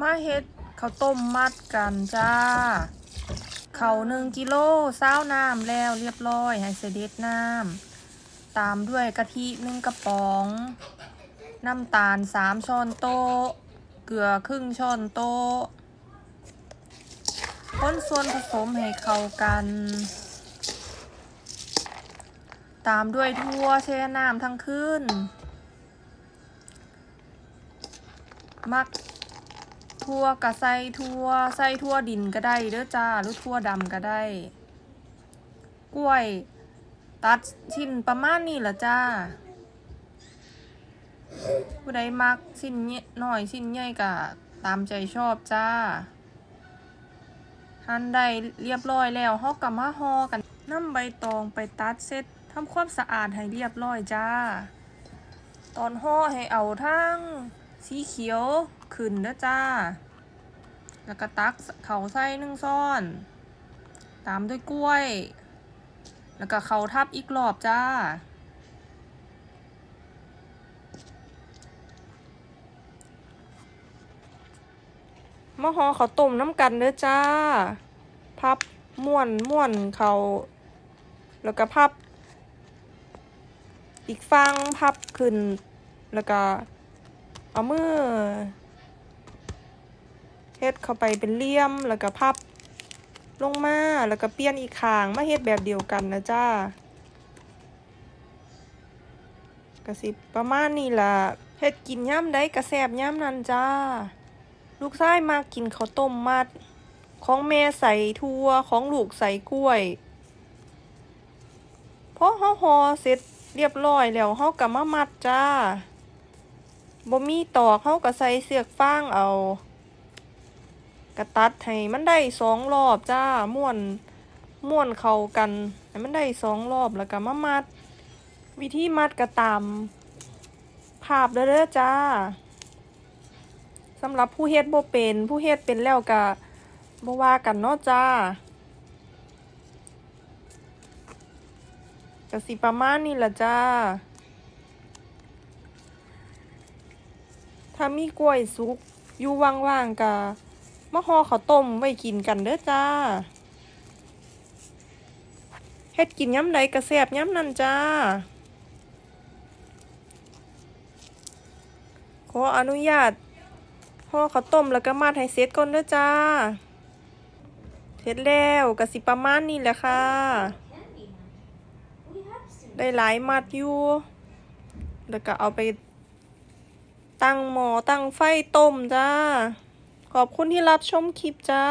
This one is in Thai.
มาเฮ็ดข้าวต้มมัดกันจ้าเขาหนึ่งกิโลซาน้ำแล้วเรียบร้อยให้เสด็จน้ำตามด้วยกะทิหนึ่งกระป๋อง น้ำตาลสามช้อนโต๊ะ เกลือครึ่งช้อนโต๊ะคนส่วนผสมให้เข้ากัน ตามด้วยทั่วแช่น้ำทั้งคืนมัก ทั่วกะใส่ทั่วใส่ทั่วดินก็ได้เด้อจ้าหรือทั่วดำก็ได้ กล้วย ตัดชิ้นประมาณนี้ละจ้าผู้ใดมักชิ้นเนี้ยน้อยชิ้นใหญ่ก็ตามใจชอบจ้าหั่นได้เรียบร้อยแล้วเฮาก็มาห่อกันนำใบตองไปตัดเสร็จทำความสะอาดให้เรียบร้อยจ้า ตอนห่อให้เอาทั้ง สีเขียวขึ้นเด้อจ้า แล้วก็ตักเข่าใส่หนึ่งซ่อน ตามด้วยกล้วย แล้วก็เข่าทับอีกรอบจ้ามาหอเขาต้มน้ำกันเด้อจ้า พับม่วนม่วนเขาแล้วก็พับ อีกฟังพับขึ้น แล้วก็ เอามือเฮ็ดเข้าไปเป็นเหลี่ยมแล้วก็พับลงมาแล้วก็เปลี่ยนอีกข้างมาเฮ็ดแบบเดียวกันนะจ้ากระสิบประมาณนี้ล่ะเฮ็ดกินย่ำได้กระแสบย่ำนั้นจ้า ลูกชายมากินข้าวต้มมัด ของแม่ใส่ทั่วของลูกใส่กล้วยพอเฮาห่อเสร็จเรียบร้อยแล้วเฮาก็มามัดจ้า บ่มีตอกเขาก็ใส่เสือกฟางเอา กระตัดให้มันได้สองรอบจ้าม่วนม่วนเข้ากันให้มันได้สองรอบแล้วก็มามัด วิธีมัดก็ตามภาพเด้อเด้จ้าสำหรับผู้เฮ็ดบ่เป็น ผู้เฮ็ดเป็นแล้วก็บ่ว่ากันเนาะจ้าก็สิประมาณนี้ละจ้า ถ้ามีกล้วยสุกอยู่ว่างๆกะมาห่อข้าวต้มไว้กินกันเด้อจ้าเฮ็ดกินย้ำใดกระแสบย้ำนั่นจ้า ขออนุญาตห่อข้าวต้มแล้วก็มาดให้เสร็จก่อนเด้อจ้า เสร็จแล้วกะสิประมาณนี้แหละค่ะ ได้หลายมัดอยู่ แล้วก็เอาไป ตั้งหมอตั้งไฟต้มจ้า ขอบคุณที่รับชมคลิปจ้า